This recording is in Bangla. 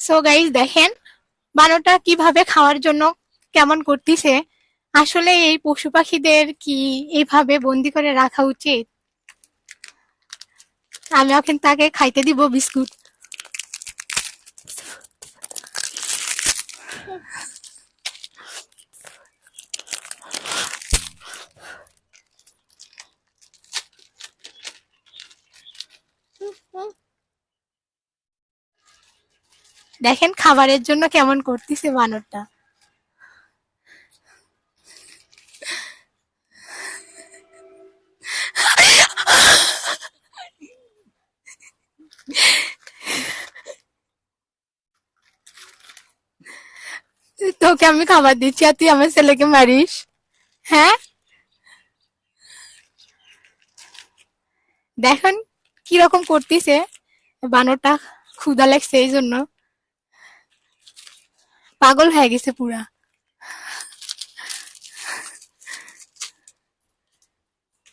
সো গাইজ দেখেন বানরটা কীভাবে খাওয়ার জন্য কেমন করতেছে? আসলে এই পশু পাখিদের কি এইভাবে বন্দি করে রাখা উচিত? আমি এখন তাকে খাইতে দিব বিস্কুট। দেখেন খাবারের জন্য কেমন করতেছে বানরটা। তোকে আমি খাবার দিচ্ছি আর তুই আমার ছেলেকে মারিস। হ্যাঁ? দেখেন কীরকম করতেছে। বানরটা ক্ষুধা লাগছে এই জন্য পাগল হয়ে গেছে পুরা।